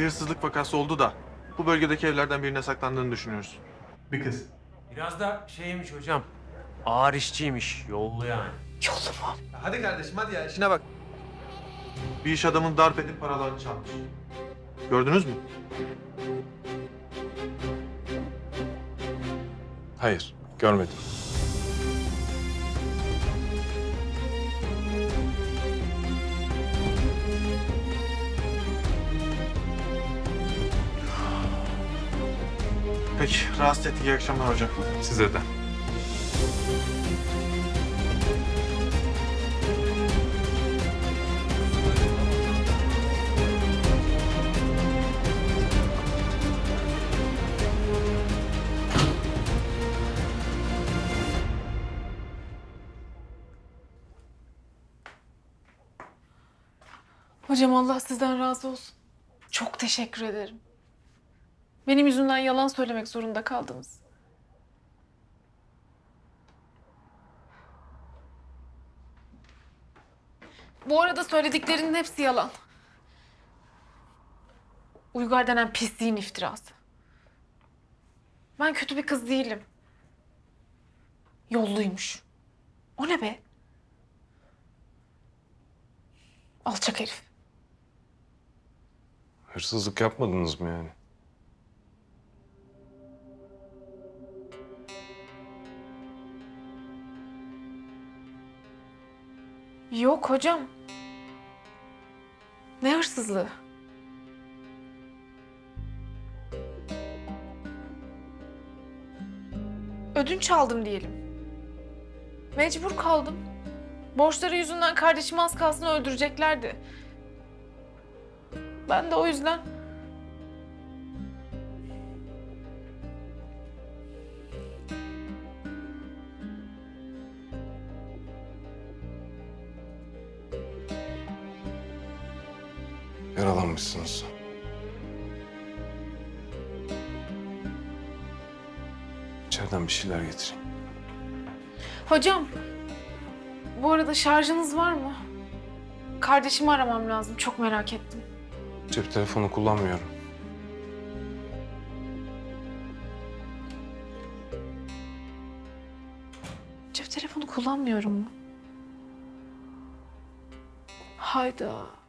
Bir hırsızlık vakası oldu da bu bölgedeki evlerden birine saklandığını düşünüyoruz. Bir kız. Biraz da şeymiş hocam. Ağır işçiymiş. Yollu yani. Hadi kardeşim hadi ya işine bak. Bir iş adamın darp edip paralarını çalmış. Gördünüz mü? Hayır, görmedim. Peki rahatsız ettik iyi akşamlar hocam. Size de. Hocam Allah sizden razı olsun. Çok teşekkür ederim. Benim yüzümden yalan söylemek zorunda kaldınız. Bu arada söylediklerinin hepsi yalan. Uygar denen pisliğin iftirası. Ben kötü bir kız değilim. Yolluymuş. O ne be? Alçak herif. Hırsızlık yapmadınız mı yani? Yok hocam. Ne hırsızlığı? Ödünç aldım diyelim. Mecbur kaldım. Borçları yüzünden kardeşimi az kalsın öldüreceklerdi. Ben de o yüzden... Yaralanmışsınız. İçeriden bir şeyler getireyim. Hocam, bu arada şarjınız var mı? Kardeşimi aramam lazım. Çok merak ettim. Cep telefonu kullanmıyorum. Cep telefonu kullanmıyorum mu? Hayda.